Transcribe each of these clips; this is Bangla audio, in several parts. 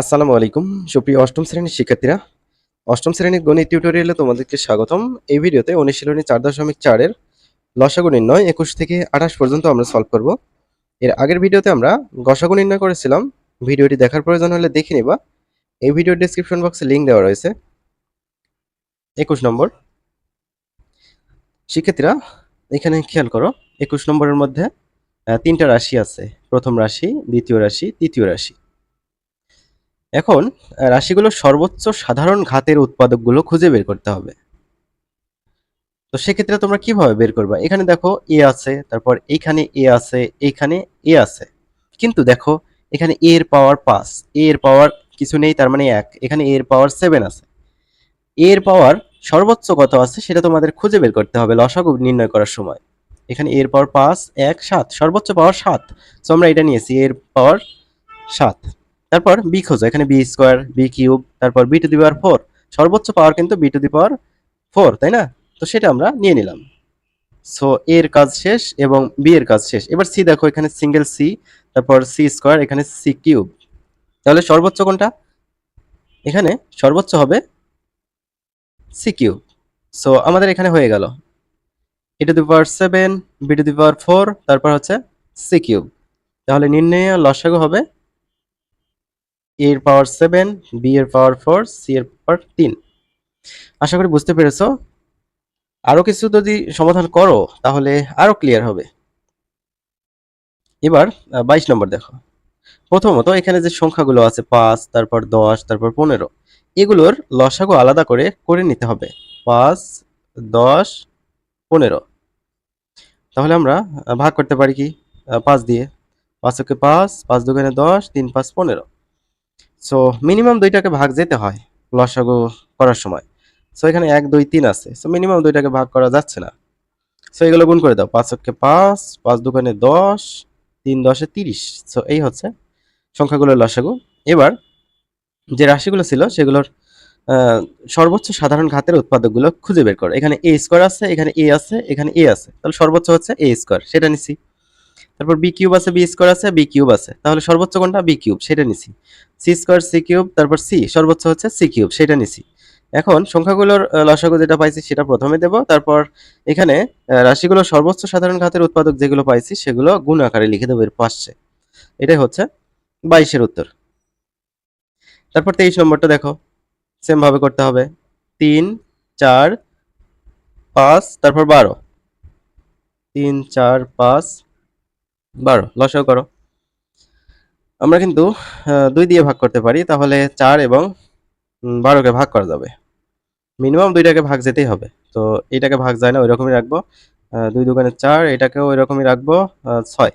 আসসালামু আলাইকুম। সুপ্রিয় অষ্টম শ্রেণির শিক্ষার্থীরা, অষ্টম শ্রেণির গণিত টিউটোরিয়ালে তোমাদেরকে স্বাগতম। এই ভিডিওতে অনুশীলনী চার দশমিক চারের লসাগু নির্ণয় একুশ থেকে আঠাশ পর্যন্ত আমরা সলভ করব। এর আগের ভিডিওতে আমরা গসাগু নির্ণয় করেছিলাম। ভিডিওটি দেখার প্রয়োজন হলে দেখে নিবা। এই ভিডিওর ডিসক্রিপশন বক্সে লিঙ্ক দেওয়া রয়েছে। একুশ নম্বর। শিক্ষার্থীরা, এখানে খেয়াল করো, একুশ নম্বরের মধ্যে তিনটা রাশি আছে। প্রথম রাশি, দ্বিতীয় রাশি, তৃতীয় রাশি। এখন রাশিগুলোর সর্বোচ্চ সাধারণ ঘাতের উৎপাদকগুলো খুঁজে বের করতে হবে। তো সেক্ষেত্রে তোমরা কীভাবে বের করবে? এখানে দেখো এ আছে, তারপর এইখানে এ আছে, এইখানে এ আছে। কিন্তু দেখো, এখানে এ এর পাওয়ার পাঁচ, এ এর পাওয়ার কিছু নেই, তার মানে এক। এখানে এ এর পাওয়ার সেভেন আছে। এ এর পাওয়ার সর্বোচ্চ কত আছে সেটা তোমাদের খুঁজে বের করতে হবে লসাগু নির্ণয় করার সময়। এখানে এর পাওয়ার পাঁচ, এক, সাত, সর্বোচ্চ পাওয়ার সাত। তো আমরা এটা নিয়েছি এর পাওয়ার সাত। তারপর বি খোঁজো, এখানে বি স্কোয়ার বি কিউব তারপর B to the power four সর্বোচ্চ পাওয়ার কিন্তু B to the power four তাই না? তো সেটা আমরা নিয়ে নিলাম। সো এর কাজ শেষ এবং বি এর কাজ শেষ। এবার সি দেখো, এখানে সিঙ্গেল সি তারপর সি স্কোয়ার এখানে সি কিউব তাহলে সর্বোচ্চ কোনটা? এখানে সর্বোচ্চ হবে সি কিউব সো আমাদের এখানে হয়ে গেল। A to the power seven B to the power four তারপর হচ্ছে সি কিউব তাহলে নির্ণয় লসাগু হবে এর পাওয়ার সেভেন বি এর পাওয়ার ফোর সি এর পাওয়ার তিন। আশা করি বুঝতে পেরেছ? আরও কিছু যদি সমাধান করো, তাহলে আরও ক্লিয়ার হবে। এবার বাইশ নম্বর দেখো। প্রথমত, এখানে যে সংখ্যাগুলো আছে, পাঁচ, তারপর দশ, তারপর পনেরো, এগুলোর লসাগু আলাদা করে করে নিতে হবে। পাঁচ, দশ, পনেরো। তাহলে আমরা ভাগ করতে পারি কি? পাঁচ দিয়ে। পাঁচ ওকে পাঁচ পাঁচ দোকানে দশ, তিন পাঁচ পনেরো। সো মিনিমাম দুইটাকে ভাগ যেতে হয় লসাগু করার সময়। সো এখানে এক, দুই, তিন আছে। সো মিনিমাম দুইটাকে ভাগ করা যাচ্ছে না। সো এগুলো গুণ করে দাও। পাঁচ ওকে পাঁচ পাঁচ দোকানে দশ, তিন দশে তিরিশ। সো এই হচ্ছে সংখ্যাগুলোর লসাগু। এবার যে রাশিগুলো ছিল, সেগুলোর সর্বোচ্চ সাধারণ ঘাতের উৎপাদকগুলো খুঁজে বের করো। এখানে এ স্কোয়ার আছে, এখানে এ আছে, এখানে এ আছে। তাহলে সর্বোচ্চ হচ্ছে এ স্কোয়ার। সেটা নিছি তারপর বি কিউব আছে বি স্কোয়ার আছে বি কিউব আছে। তাহলে সর্বোচ্চ কোনটা? বি কিউব সেটা নিছি। সি স্কোয়ার সি কিউব তারপর সি সর্বোচ্চ হচ্ছে সি কিউব সেটা নিছি। এখন সংখ্যাগুলোর লসাগু যেটা পাইছি সেটা প্রথমে দেব। তারপর এখানে রাশিগুলোর সর্বোচ্চ সাধারণ ঘাতের উৎপাদক যেগুলো পাইছি সেগুলো গুণ আকারে লিখে দেবো এর পাশে। এটাই হচ্ছে বাইশের উত্তর। তারপর তেইশ নম্বরটা দেখো। সেম ভাবে করতে হবে। তিন, চার, পাঁচ, তারপর বারো। তিন, চার, পাঁচ বারো লসাগু করো। আমরা কিন্তু দুই দিয়ে ভাগ করতে পারি, তাহলে চার এবং বারোকে ভাগ করা যাবে। মিনিমাম দুইটাকে ভাগ যেতেই হবে। তো এটাকে ভাগ যায় না ওই রকমই রাখব দুই দোকানে চার, এটাকেও ওই রকমই রাখব ছয়।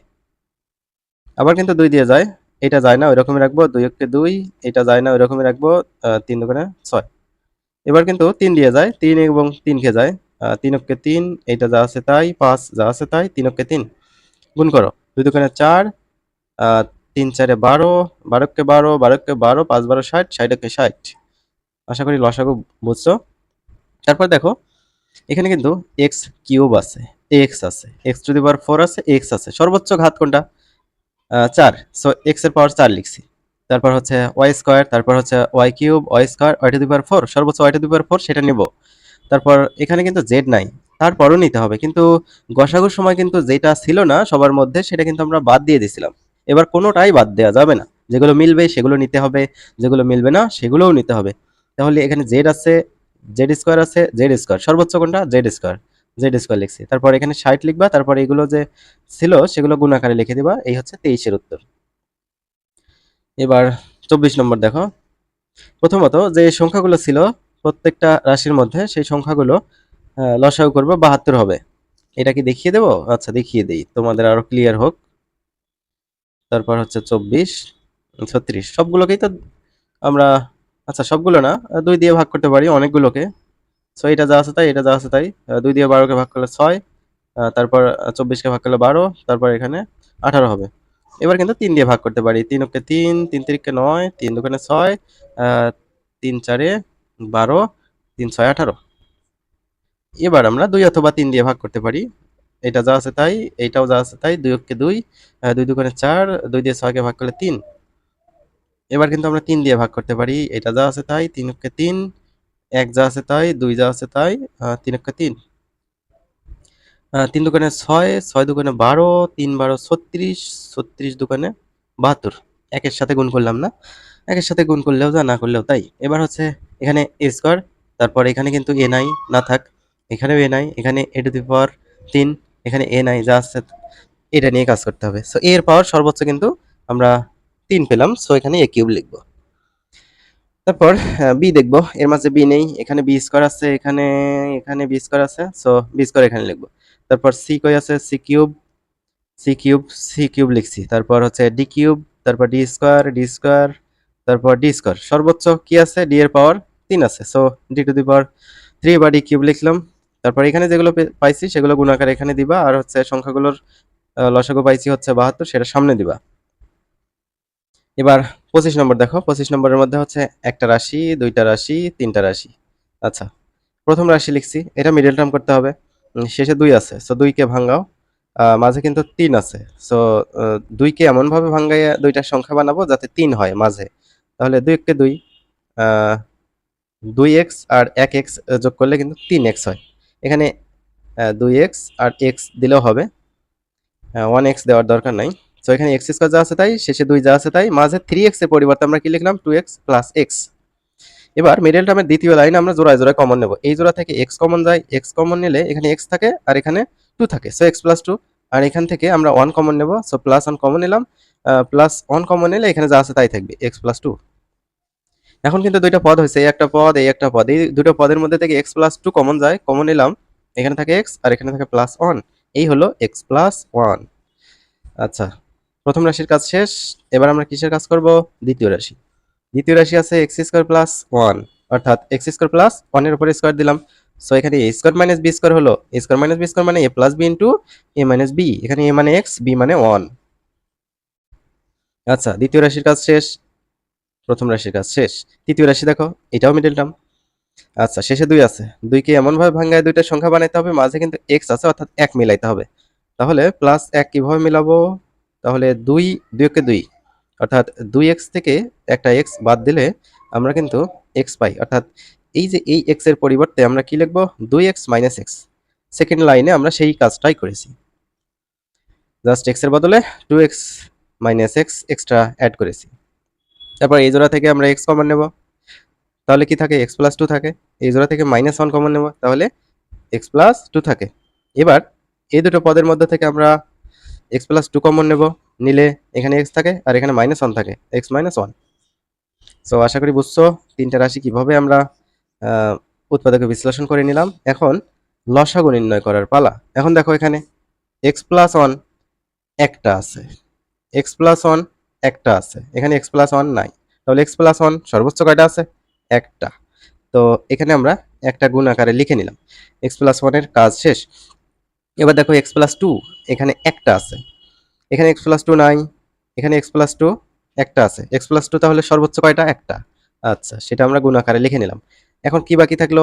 আবার কিন্তু দুই দিয়ে যায়, এটা যায় না ওই রকমই রাখব, দুই অক্ষে দুই, এটা যায় না ওই রকমই রাখব তিন দোকানে ছয়। এবার কিন্তু তিন দিয়ে যায়, তিন এবং তিন কে যায় তিন অক্ষে তিন, এইটা যা আছে তাই, পাঁচ যা আছে তাই, তিন অক্ষে তিন। গুণ করো। দুই দোকানে চার তিন চারে বারো, বারোকে বারো বারোকে বারো, পাঁচ বারো ষাট, ষাটকে ষাট। আশা করি লসাগু বুঝছ? তারপর দেখো, এখানে কিন্তু এক্স কিউব আছে এক্স আছে X to the power four আছে এক্স আছে। সর্বোচ্চ ঘাত কোনটা? চার। সো এক্সের পাওয়ার চার লিখছি। তারপর হচ্ছে ওয়াই স্কোয়ার তারপর হচ্ছে Y cube Y square Y to the power four সর্বোচ্চ Y to the power four সেটা নেব। তারপর এখানে কিন্তু জেড নাই। তারপরও নিতে হবে। কিন্তু গসাগুর সময় কিন্তু যেটা ছিল না সবার মধ্যে, সেটা কিন্তু আমরা বাদ দিয়ে দিয়েছিলাম। এবার কোনোটাই বাদ দেওয়া যাবে না। যেগুলো মিলবে সেগুলো নিতে হবে, যেগুলো মিলবে না সেগুলোও নিতে হবে। তাহলে এখানে জেড আছে জেড স্কোয়ার আছে জেড স্কোয়ার সর্বোচ্চ কোনটা? জেড স্কোয়ার জেড স্কোয়ার লিখছি। তারপর এখানে ষাট লিখবা, তারপর এগুলো যে ছিল সেগুলো গুণ আকারে লিখে দিবা। এই হচ্ছে তেইশের উত্তর। এবার চব্বিশ নম্বর দেখো। প্রথমত যে সংখ্যাগুলো ছিল প্রত্যেকটা রাশির মধ্যে, সেই সংখ্যাগুলো আহ, লসাগু করব বাহাত্তর হবে। এটা কি দেখিয়ে দেবো? আচ্ছা দেখিয়ে দিই। তোমাদের আরও ক্লিয়ার হোক। তারপর হচ্ছে চব্বিশ ছত্রিশ। সবগুলোকেই তো আমরা আচ্ছা সবগুলো না দুই দিয়ে ভাগ করতে পারি অনেকগুলোকে। সো এটা যা আছে তাই এটা যা আছে তাই। দুই দিয়ে বারোকে ভাগ করলে ছয় তারপর চব্বিশকে ভাগ করলে বারো তারপর এখানে আঠারো হবে। এবার কিন্তু তিন দিয়ে ভাগ করতে পারি। তিন ওকে তিন তিন তিরিকে নয় তিন দোকানে ছয় তিন চারে বারো তিন ছয় আঠারো। এবার আমরা দুই অথবা তিন দিয়ে ভাগ করতে পারি। এটা যা আছে তাই, এইটাও যা আছে তাই, দুই অক্ষে দুই দুই দোকানে চার, দুই দিয়ে ছয়কে ভাগ করলে তিন। এবার কিন্তু আমরা তিন দিয়ে ভাগ করতে পারি। এটা যা আছে তাই, তিন অক্ষে তিন, এক যা আছে তাই, দুই যা আছে তাই তিন অক্ষে তিন। তিন দোকানে ছয় ছয় দোকানে বারো, তিন বারো ছত্রিশ ছত্রিশ দোকানে বাহাত্তর। একের সাথে গুণ করলাম না। একের সাথে গুণ করলেও যা, না করলেও তাই। এবার হচ্ছে এখানে এ স্কোয়ার তারপর এখানে কিন্তু এ নাই, না থাক। এখানেও এ নাই এখানে এ টু দি পাওয়ার তিন এখানে এ নাই যা আছে এটা নিয়ে কাজ করতে হবে। সো এর পাওয়ার সর্বোচ্চ কিন্তু আমরা তিন পেলাম। সো এখানে এ কিউব লিখব। তারপর বি দেখব। এর মাঝে বি নেই, এখানে বি স্কোয়ার আছে, এখানে এখানে বি স্কোয়ার আছে। সো বি স্কোয়ার এখানে লিখব। তারপর সি কই আছে? C cube C cube C cube লিখছি। তারপর হচ্ছে ডি কিউব তারপর ডি স্কোয়ার ডি স্কোয়ার তারপর ডি স্কোয়ার সর্বোচ্চ কি আছে? ডি এর পাওয়ার তিন আছে। So D to the power three বা ডি কিউব লিখলাম। তারপর এখানে যেগুলো পাইছি সেগুলো গুণাকার এখানে দিবা আর হচ্ছে সংখ্যাগুলোর লসাগু পাইছি হচ্ছে বাহাত্তর সেটা সামনে দিবা। এবার পঁচিশ নম্বর দেখো পঁচিশ নম্বরের মধ্যে হচ্ছে একটা রাশি দুইটা রাশি তিনটা রাশি। আচ্ছা প্রথম রাশি লিখছি এটা মিডল টার্ম করতে হবে। শেষে দুই আছে সো দুইকে আহ, মাঝে কিন্তু তিন আছে। সো দুইকে এমনভাবে ভাঙ্গাইয়া দুইটা সংখ্যা বানাবো যাতে তিন হয় মাঝে। তাহলে দুই এককে দুই দুই এক্স আর এক এক্স যোগ করলে কিন্তু তিন এক্স হয়। এখানে দুই এক্স আর এক্স দিলেও হবে। ওয়ান এক্স দেওয়ার দরকার নাই। তো এখানে এক্স স্কোয়ার যা আছে তাই, শেষে দুই যা আছে তাই, মাঝে থ্রি এক্সের পরিবর্তে আমরা কি লিখলাম? টু এক্স প্লাস এক্স এবার মিডল টার্মের দ্বিতীয় লাইন আমরা জোড়ায় জোড়ায় কমন নেব। এই জোড়া থেকে এক্স কমন যায় এক্স কমন নিলে এখানে এক্স থাকে আর এখানে টু থাকে। সো এক্স প্লাস টু আর এখান থেকে আমরা ওয়ান কমন নেব। সো প্লাস ওয়ান কমন নিলাম। প্লাস ওয়ান কমন নিলে এখানে যা আছে তাই থাকবে এক্স প্লাস টু এখন কিন্তু দুইটা পদ হয়েছে, এই একটা পদ, এই একটা পদ। এই দুটো পদের মধ্যে থেকে এক্স প্লাস টু কমন যায় কমন নিলাম, এখানে থাকে এক্স আর এখানে থাকে প্লাস ওয়ান এই হলো এক্স প্লাস ওয়ান আচ্ছা প্রথম রাশির কাজ শেষ, এবার আমরা কিসের কাজ করব? দ্বিতীয় রাশি। দ্বিতীয় রাশি আছে এক্স স্কোয়ার প্লাস ওয়ান অর্থাৎ এক্স স্কোয়ার প্লাস ওয়ানের উপরে স্কোয়ার দিলাম। সো এখানে A square minus B square হলো A square minus B square মানে A plus B into A minus B এখানে এ মানে এক্স বি মানে ওয়ান আচ্ছা দ্বিতীয় রাশির কাজ শেষ প্রথম রাশির কাজ শেষ। তৃতীয় রাশি দেখো, এটাও মিডল টার্ম আচ্ছা শেষে দুই আছে। দুইকে এমনভাবে ভাঙায় দুইটা সংখ্যা বানাইতে হবে, মাঝে কিন্তু এক্স আছে, অর্থাৎ এক মিলাইতে হবে। তাহলে প্লাস এক কীভাবে মিলাবো? তাহলে দুই, দুইকে দুই। অর্থাৎ দুই এক্স থেকে একটা এক্স বাদ দিলে আমরা কিন্তু এক্স পাই। অর্থাৎ এই যে এই এক্সের পরিবর্তে আমরা কি লিখব? দুই এক্স মাইনাস এক্স সেকেন্ড লাইনে আমরা সেই কাজটাই করেছি। জাস্ট এক্সের বদলে two X minus X extra add করেছি। তারপর এই জোড়া থেকে আমরা এক্স কমন নেব। তাহলে কি থাকে? এক্স প্লাস টু থাকে। এই জোড়া থেকে মাইনাস ওয়ান কমন নেব। তাহলে এক্স প্লাস টু থাকে। এবার এই দুটো পদের মধ্যে থেকে আমরা এক্স প্লাস টু কমন নেব। নিলে এখানে এক্স থাকে আর এখানে মাইনাস ওয়ান থাকে। এক্স মাইনাস ওয়ান সো আশা করি বুঝছ তিনটা রাশি কীভাবে আমরা উৎপাদকে বিশ্লেষণ করে নিলাম। এখন লসাগু নির্ণয় করার পালা। এখন দেখো এখানে এক্স প্লাস ওয়ান একটা আছে। এক্স প্লাস ওয়ান একটা আছে। এখানে এক্স প্লাস ওয়ান নাই। তাহলে এক্স প্লাস ওয়ান সর্বোচ্চ কয়টা আছে? একটা। তো এখানে আমরা একটা গুণ আকারে লিখে নিলাম। এক্স প্লাস ওয়ানের কাজ শেষ। এবার দেখো এক্স প্লাস টু এখানে একটা আছে। এখানে এক্স প্লাস টু নাই। এখানে এক্স প্লাস টু একটা আছে। এক্স প্লাস টু তাহলে সর্বোচ্চ কয়টা? একটা। আচ্ছা সেটা আমরা গুণ আকারে লিখে নিলাম। এখন কি বাকি থাকল?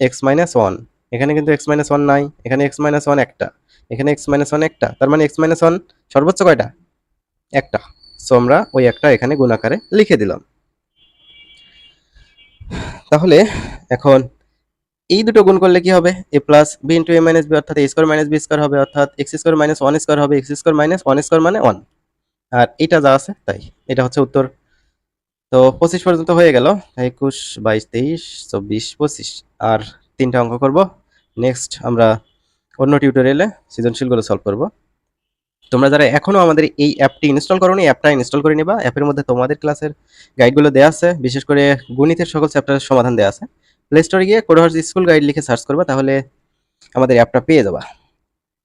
এক্স মাইনাস ওয়ান এখানে কিন্তু এক্স মাইনাস ওয়ান নাই। এখানে এক্স মাইনাস ওয়ান একটা। এখানে এক্স মাইনাস ওয়ান একটা। তার মানে এক্স মাইনাস ওয়ান সর্বোচ্চ কয়টা? একটা। সো আমরা ওই একটা এখানে গুণ আকারে লিখে দিলাম। তাহলে এখন এই দুটো গুণ করলে কি হবে? A plus B into A minus B অর্থাৎ A square minus B square হবে, অর্থাৎ X square minus one square হবে X square minus one square মানে ওয়ান আর এটা যা আছে, তাই। এটা হচ্ছে উত্তর। তো পঁচিশ পর্যন্ত হয়ে গেল, একুশ, বাইশ, তেইশ, চব্বিশ, পঁচিশ। আর তিনটা অঙ্ক করব। নেক্সট আমরা অন্য টিউটোরিয়ালে সৃজনশীলগুলো সলভ করব। তোমরা যারা এখনও আমাদের এই অ্যাপটি ইনস্টল করোনি অ্যাপটা ইনস্টল করে নিবা। অ্যাপের মধ্যে তোমাদের ক্লাসের গাইডগুলো দেওয়া আছে। বিশেষ করে গণিতের সকল চ্যাপ্টারের সমাধান দেওয়া আছে। প্লে স্টোরে গিয়ে কোডহার্স স্কুল গাইড লিখে সার্চ করবা, তাহলে আমাদের অ্যাপটা পেয়ে যাবা।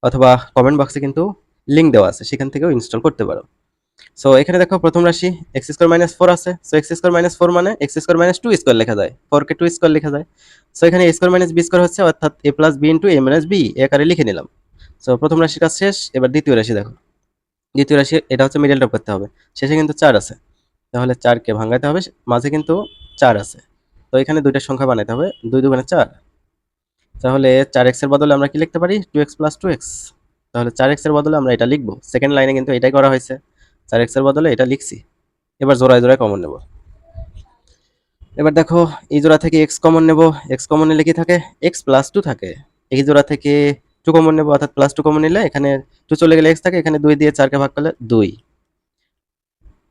অথবা কমেন্ট বক্সে কিন্তু লিঙ্ক দেওয়া আছে, সেখান থেকেও ইনস্টল করতে পারো। সো এখানে দেখো প্রথম রাশি এক্স স্কোয়ার মাইনাস ফোর আছে। So X square minus four মানে X square minus two square লেখা যায়। ফোর কে টু স্কোয়ার লেখা যায়। সো এখানে A square minus B square হচ্ছে, অর্থাৎ A plus B into A minus B এ আকারে লিখে নিলাম। সো প্রথম রাশির কাজ শেষ, এবার দ্বিতীয় রাশি দেখো। দ্বিতীয় রাশি, এটা হচ্ছে মিডল টপ করতে হবে। শেষে কিন্তু চার আছে। তাহলে চারকে ভাঙাতে হবে, মাঝে কিন্তু চার আছে। তো এখানে দুইটা সংখ্যা বানাতে হবে, দুই দুগুণে চার। তাহলে চার এক্সের বদলে আমরা কি লিখতে পারি? Two X plus two X তাহলে চার এক্সের বদলে আমরা এটা লিখব। সেকেন্ড লাইনে কিন্তু এটাই করা হয়েছে। চার এক্সের বদলে এটা লিখছি। এবার জোড়ায় জোড়ায় কমন নেব। এবার দেখো, এই জোড়া থেকে এক্স কমন নেব। এক্স কমন নিলে কি থাকে? এক্স প্লাস টু থাকে। এই জোড়া থেকে টু কমন নেব, অর্থাৎ প্লাস টু কমন নিলে এখানে টু চলে গেলে এক্স থাকে, এখানে দুই দিয়ে চারকে ভাগ করলে দুই।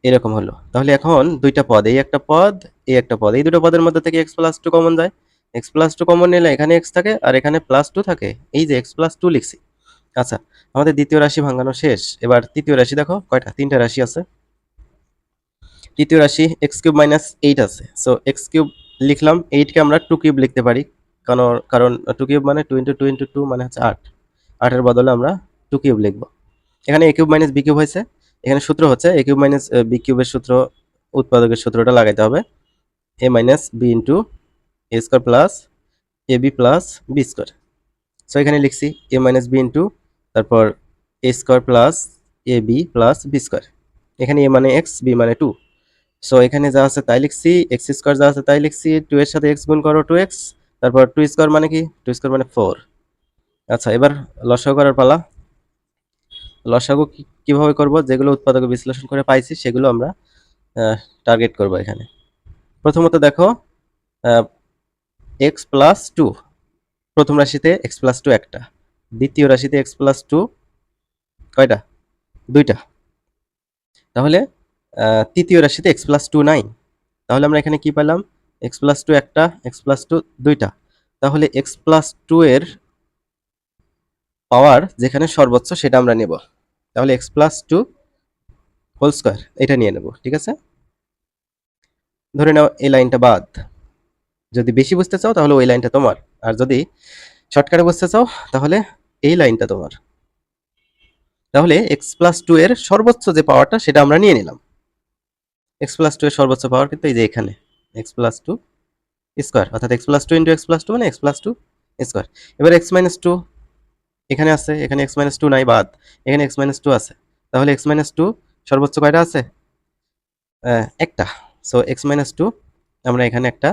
এরকম হলো। তাহলে এখন দুইটা পদ, এই একটা পদ, এই একটা পদ। এই দুটো পদের মধ্যে থেকে এক্স প্লাস টু কমন যায়। এক্স প্লাস টু কমন নিলে এখানে এক্স থাকে আর এখানে প্লাস টু থাকে। এই যে এক্স প্লাস টু লিখছি। আচ্ছা আমাদের দ্বিতীয় রাশি ভাঙানো শেষ। এবার তৃতীয় রাশি দেখো, কয়টা? তিনটা রাশি আছে। তৃতীয় রাশি এক্স কিউব মাইনাস এইট আছে। সো এক্স কিউব লিখলাম এইটকে আমরা টু কিউব লিখতে পারি। কারণ কারণ টু কিউব মানে two into two into two মানে হচ্ছে আট। আটের বদলে আমরা টু কিউব লিখব। এখানে A cube minus B cube হয়েছে। এখানে সূত্র হচ্ছে এ কিউব মাইনাস বি কিউবের সূত্র, উৎপাদকের সূত্রটা লাগাইতে হবে। A minus B into A square plus A B plus B square so এখানে লিখছি এ মাইনাস বি ইন্টু তারপর A square plus A B plus B square এখানে এ মানে এক্স বি মানে টু সো এখানে যা আছে তাই লিখছি এক্স স্কোয়ার যা আছে তাই লিখছি টু এর সাথে এক্স গুণ করো টু এক্স তারপর টু স্কোয়ার মানে কি? টু স্কোয়ার মানে ফোর আচ্ছা এবার লসাগু করার পালা। লসাগু কীভাবে করব? যেগুলো উৎপাদক বিশ্লেষণ করে পাইছি, সেগুলো আমরা টার্গেট করব এখানে। প্রথমত দেখো এক্স প্লাস টু প্রথম রাশিতে এক্স প্লাস টু একটা। দ্বিতীয় রাশিতে এক্স প্লাস টু কয়টা? দুইটা। তাহলে তৃতীয় রাশিতে এক্স প্লাস টু নাই তাহলে আমরা এখানে কি পেলাম? এক্স প্লাস টু একটা এক্স প্লাস টু দুইটা। তাহলে এক্স প্লাস টু এর পাওয়ার যেখানে সর্বোচ্চ সেটা আমরা নেব। তাহলে X plus two whole square এটা নিয়ে নেব, ঠিক আছে? ধরে নাও এই লাইনটা বাদ। যদি বেশি বুঝতে চাও তাহলে ওই লাইনটা তোমার। আর যদি শর্টকাটে বুঝতে চাও তাহলে এই লাইনটা তোমার। তাহলে এক্স প্লাস টু এর সর্বোচ্চ যে পাওয়ারটা সেটা আমরা নিয়ে নিলাম। এক্স প্লাস টু এর সর্বোচ্চ পাওয়ার কিন্তু এই যে এখানে। এক্স প্লাস টু স্কোয়ার অর্থাৎ X plus two into X plus two মানে এক্স প্লাস টু স্কোয়ার এবার এক্স মাইনাস টু এখানে আছে, এখানে এক্স মাইনাস টু নাই বাদ, এখানে এক্স মাইনাস টু আছে। তাহলে এক্স মাইনাস টু সর্বোচ্চ কয়টা আছে? একটা। সো এক্স মাইনাস টু আমরা এখানে একটা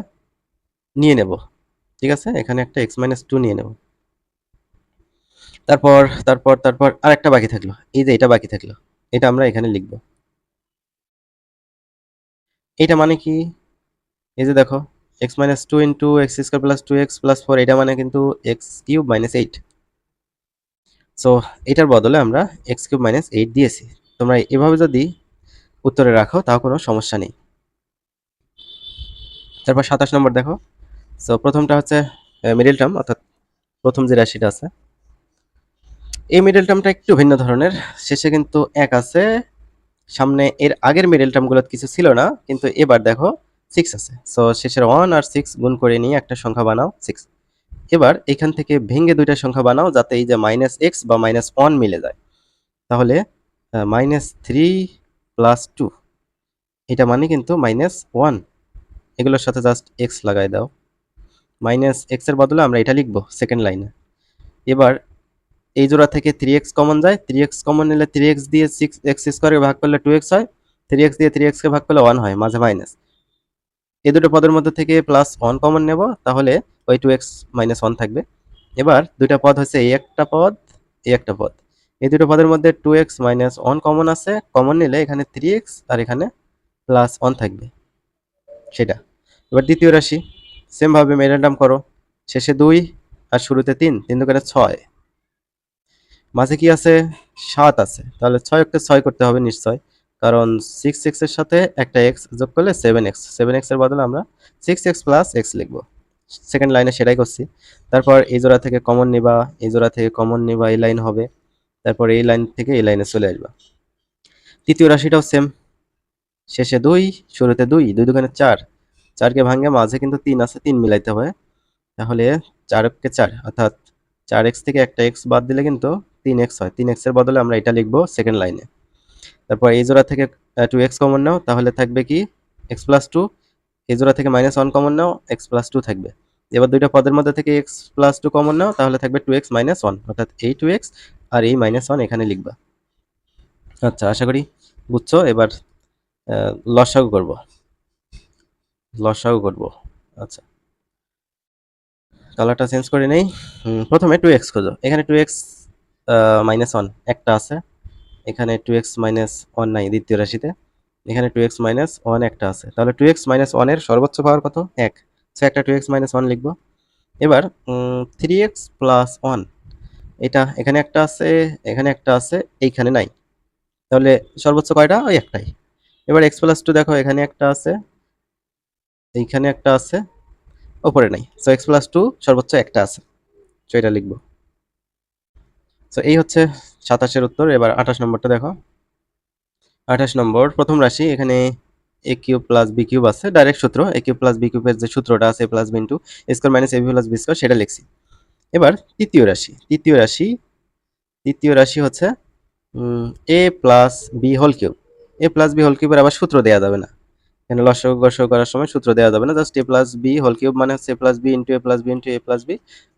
নিয়ে নেব। ঠিক আছে? এখানে একটা এক্স মাইনাস টু নিয়ে নেব। তারপর তারপর তারপর আর একটা বাকি থাকল। এই যে এটা বাকি থাকল। এটা আমরা এখানে লিখব। এটা মানে কি? এই যে দেখো X minus two into X square plus two X plus four এটা মানে কিন্তু X cube minus eight so এটার বদলে আমরা এক্স কিউব মাইনাস এইট দিয়েছি। তোমরা এভাবে যদি উত্তরে রাখো, তাও কোনো সমস্যা নেই। তারপর সাতাশ নম্বর দেখো। সো প্রথমটা হচ্ছে মিডিল টার্ম অর্থাৎ প্রথম যে রাশিটা আছে। এই মিডল টার্মটা একটু ভিন্ন ধরনের। শেষে কিন্তু এক আছে। সামনে এর আগের মিডল টার্মগুলো কিছু ছিল না, কিন্তু এবার দেখো সিক্স আছে। সো শেষের ওয়ান আর সিক্স গুণ করে নিয়ে একটা সংখ্যা বানাও সিক্স এবার এখান থেকে ভেঙে দুইটা সংখ্যা বানাও, যাতে এই যে মাইনাস এক্স বা মাইনাস ওয়ান মিলে যায়। তাহলে মাইনাস থ্রি প্লাস টু এটা মানে কিন্তু মাইনাস ওয়ান এগুলোর সাথে জাস্ট এক্স লাগাই দাও। মাইনাস এক্সের বদলে আমরা এটা লিখব সেকেন্ড লাইনে এবার, এই জোড়া থেকে থ্রি এক্স কমন যায়। থ্রি এক্স কমন নিলে থ্রি এক্স দিয়ে সিক্স এক্স স্কোয়ারকে ভাগ করলে টু এক্স হয়। থ্রি এক্স দিয়ে থ্রি এক্সকে ভাগ করলে ওয়ান হয়, মাঝে মাইনাস এই দুটো পদের মধ্যে থেকে প্লাস ওয়ান কমন নেব, তাহলে ওই টু এক্স মাইনাস ওয়ান থাকবে। এবার দুইটা পদ হচ্ছে এই একটা পদ, এই একটা পদ। এই দুটো পদের মধ্যে two X minus one common আছে কমন নিলে এখানে থ্রি এক্স আর এখানে প্লাস ওয়ান থাকবে। সেটা। এবার দ্বিতীয় রাশি সেমভাবে মেডালটাম করো। শেষে দুই আর শুরুতে তিন তিন দোকানে ছয়। মাঝে কি আছে? সাত আছে। তাহলে ছয় একটা ছয় করতে হবে নিশ্চয়। কারণ সিক্স এক্সের সাথে একটা এক্স যোগ করলে সেভেন এক্স সেভেন এক্সের বদলে আমরা সিক্স এক্স প্লাস এক্স লিখব। সেকেন্ড লাইনে সেটাই করছি। তারপর এই জোড়া থেকে কমন নিবা, এই জোড়া থেকে কমন নিবা, এই লাইন হবে। তারপর এই লাইন থেকে এই লাইনে চলে আসবা। তৃতীয় রাশিটাও সেম শেষে দুই, শুরুতে দুই দুই দোকানে চার। চারকে ভাঙে মাঝে কিন্তু তিন আছে, তিন মিলাইতে হবে। তাহলে চারকে চার, অর্থাৎ চার এক্স থেকে একটা এক্স বাদ দিলে কিন্তু তিন এক্স হয়। তিন এক্সের বদলে আমরা এটা লিখব সেকেন্ড লাইনে তারপর এই জোড়া থেকে টু এক্স কমন নাও, তাহলে থাকবে কি? এক্স প্লাস টু এই জোড়া থেকে মাইনাস ওয়ান কমন নাও এক্স প্লাস টু থাকবে। এবার দুইটা পদের মধ্যে থেকে এক্স প্লাস টু কমন নাও, তাহলে থাকবে টু এক্স মাইনাস ওয়ান অর্থাৎ এই টু এক্স আর এই মাইনাস ওয়ান এখানে লিখবা। আচ্ছা আশা করি বুঝছ? এবার লসাগু করব। লসাগু করব। আচ্ছা। কালারটা চেঞ্জ করে নেই। প্রথমে টু এক্স খোঁজো। এখানে টু এক্স মাইনাস ওয়ান একটা আছে। এখানে টু এক্স মাইনাস ওয়ান নাই দ্বিতীয় রাশিতে। এখানে টু এক্স মাইনাস ওয়ান একটা আছে। তাহলে টু এক্স মাইনাস ওয়ানের সর্বোচ্চ পাওয়ার কত? এক। সো একটা টু এক্স মাইনাস ওয়ান লিখব। এবার থ্রি এক্স প্লাস ওয়ান এটা এখানে একটা আছে, এখানে একটা আছে, এইখানে নাই। তাহলে সর্বোচ্চ কয়টা? ওই একটাই। এবার এক্স প্লাস টু দেখো, এখানে একটা আছে, এইখানে একটা আছে, ওপরে নাই। সো এক্স প্লাস টু সর্বোচ্চ একটা আছে। সো এটা লিখব। সো এই হচ্ছে সাতাশের উত্তর এবার আঠাশ নম্বরটা দেখো আঠাশ নম্বর প্রথম রাশি এখানে A cube plus B cube আছে ডাইরেক্ট সূত্র এ কিউব প্লাস বি কিউবের যে সূত্রটা আছে plus B into square minus A B plus B square সেটা লিখছি এবার তৃতীয় রাশি তৃতীয় রাশি তৃতীয় রাশি হচ্ছে A plus B whole cube A plus B whole কিউবের আবার সূত্র দেওয়া যাবে না এখানে লসক গসক করার সময় সূত্র দেওয়া যাবে না just A plus B whole cube মানে হচ্ছে A plus B into A plus B into A plus B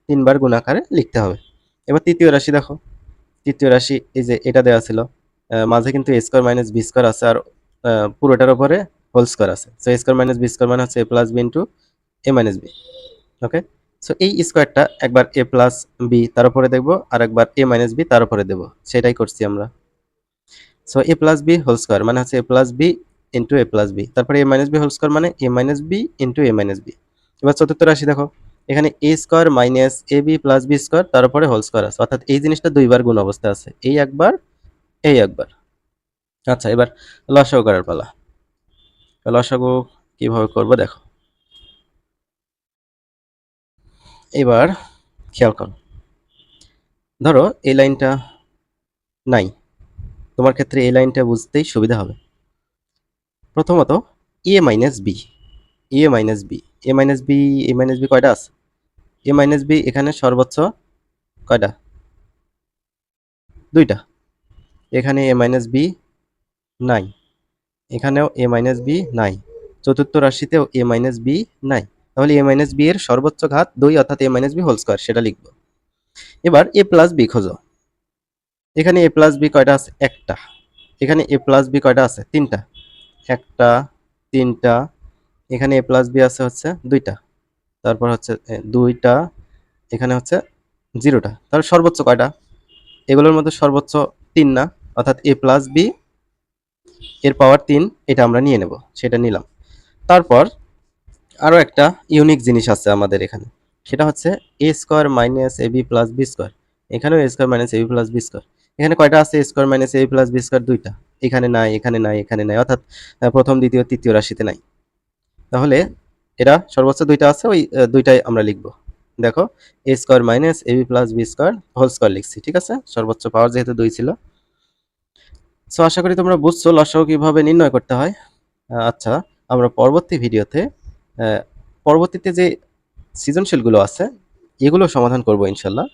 তিনবার গুণাকারে লিখতে হবে এবার তৃতীয় রাশি দেখো তৃতীয় রাশি, এই যে এটা দেওয়া ছিল মাঝে কিন্তু A square minus B square আছে আর পুরোটার উপরে হোল স্কোয়ার আছে। So A square minus B square মানে হচ্ছে A plus B into A minus B okay so এই স্কোয়ারটা একবার এ প্লাস বি তার উপরে দেখব, আর একবার এ মাইনাস বি তার উপরে দেবো। সেটাই করছি আমরা। So A plus B whole square মানে হচ্ছে A plus B into A plus B তারপরে A minus B whole square মানে A minus B into A minus B এবার চতুর্থ রাশি দেখো। এখানে A square minus A B plus B square তারপরে হোল স্কোয়ার আছে। অর্থাৎ এই জিনিসটা দুইবার গুণ অবস্থায় আছে। এই একবার এই একবার। আচ্ছা এবার লসাগু করার পালা। লসাগু কীভাবে করব দেখো। এবার খেয়াল করো। ধরো এই লাইনটা নাই। তোমার ক্ষেত্রে এই লাইনটা বুঝতেই সুবিধা হবে। প্রথমত A minus B A minus B A minus B A minus B কয়টা আছে? এ মাইনাস বি এখানে সর্বোচ্চ কয়টা? দুইটা। এখানে এ মাইনাস বি নাই। এখানেও এ মাইনাস বি নাই। চতুর্থ রাশিতেও এ মাইনাস বি নাই। তাহলে এ মাইনাস বি এর সর্বোচ্চ ঘাত দুই অর্থাৎ A minus B whole square সেটা লিখব। এবার এ প্লাস বি খোঁজো। এখানে এ প্লাস বি কয়টা আছে? একটা। এখানে এ প্লাস বি কয়টা আছে? তিনটা। একটা, তিনটা। এখানে এ প্লাস বি আছে হচ্ছে দুইটা। তারপর হচ্ছে দুইটা, এখানে হচ্ছে জিরোটা। তাহলে সর্বোচ্চ কয়টা? এগুলোর মধ্যে সর্বোচ্চ তিন না, অর্থাৎ এ প্লাস বি, এর পাওয়ার তিন, এটা আমরা নিয়ে নেব, সেটা নিলাম। তারপর আরও একটা ইউনিক জিনিস আছে আমাদের এখানে, সেটা হচ্ছে A square minus A B plus B square. এখানেও A square minus A B plus B square. এখানে কয়টা আছে? A square minus A plus B square দুইটা। এখানে নাই এখানে নাই এখানে নাই, অর্থাৎ প্রথম, দ্বিতীয়, তৃতীয় রাশিতে নাই। তাহলে এরা সর্বোচ্চ দুইটা আছে, ওই দুইটাই আমরা লিখব। দেখো A square minus AB plus B square whole square লিখছি, ঠিক আছে? সর্বোচ্চ পাওয়ার যেহেতু দুই ছিল। সো আশা করি তোমরা বুঝছ লসাগু কীভাবে নির্ণয় করতে হয়। আচ্ছা আমরা পরবর্তী ভিডিওতে পরবর্তীতে যে সৃজনশীলগুলো আছে, এগুলো সমাধান করব ইনশাল্লাহ।